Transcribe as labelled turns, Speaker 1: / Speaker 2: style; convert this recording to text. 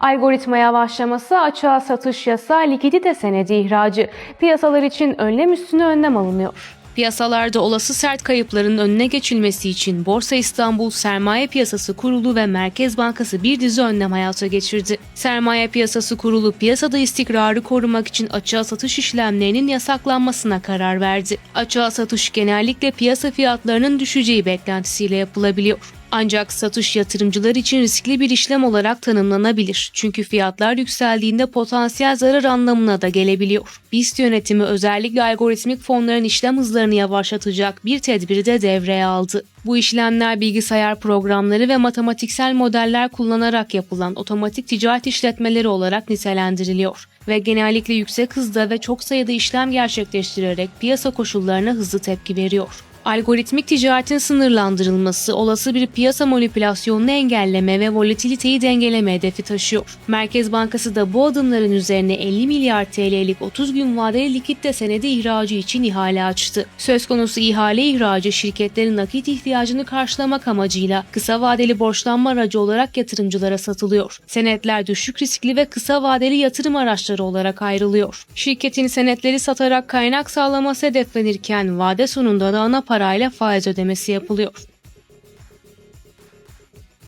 Speaker 1: Algoritma yavaşlaması, açığa satış yasağı, likidite senedi ihracı. Piyasalar için önlem üstüne önlem alınıyor. Piyasalarda olası sert kayıpların önüne geçilmesi için Borsa İstanbul Sermaye Piyasası Kurulu ve Merkez Bankası bir dizi önlem hayata geçirdi. Sermaye Piyasası Kurulu piyasada istikrarı korumak için açığa satış işlemlerinin yasaklanmasına karar verdi. Açığa satış genellikle piyasa fiyatlarının düşeceği beklentisiyle yapılabiliyor. Ancak satış yatırımcılar için riskli bir işlem olarak tanımlanabilir. Çünkü fiyatlar yükseldiğinde potansiyel zarar anlamına da gelebiliyor. BIST yönetimi özellikle algoritmik fonların işlem hızlarını yavaşlatacak bir tedbiri de devreye aldı. Bu işlemler bilgisayar programları ve matematiksel modeller kullanarak yapılan otomatik ticaret işletmeleri olarak nitelendiriliyor ve genellikle yüksek hızda ve çok sayıda işlem gerçekleştirerek piyasa koşullarına hızlı tepki veriyor. Algoritmik ticaretin sınırlandırılması, olası bir piyasa manipülasyonunu engelleme ve volatiliteyi dengeleme hedefi taşıyor. Merkez Bankası da bu adımların üzerine 50 milyar TL'lik 30 gün vadeli likitte senedi ihracı için ihale açtı. Söz konusu ihale ihracı şirketlerin nakit ihtiyacını karşılamak amacıyla kısa vadeli borçlanma aracı olarak yatırımcılara satılıyor. Senetler düşük riskli ve kısa vadeli yatırım araçları olarak ayrılıyor. Şirketin senetleri satarak kaynak sağlaması hedeflenirken vade sonunda da ana parayla faiz ödemesi yapılıyor.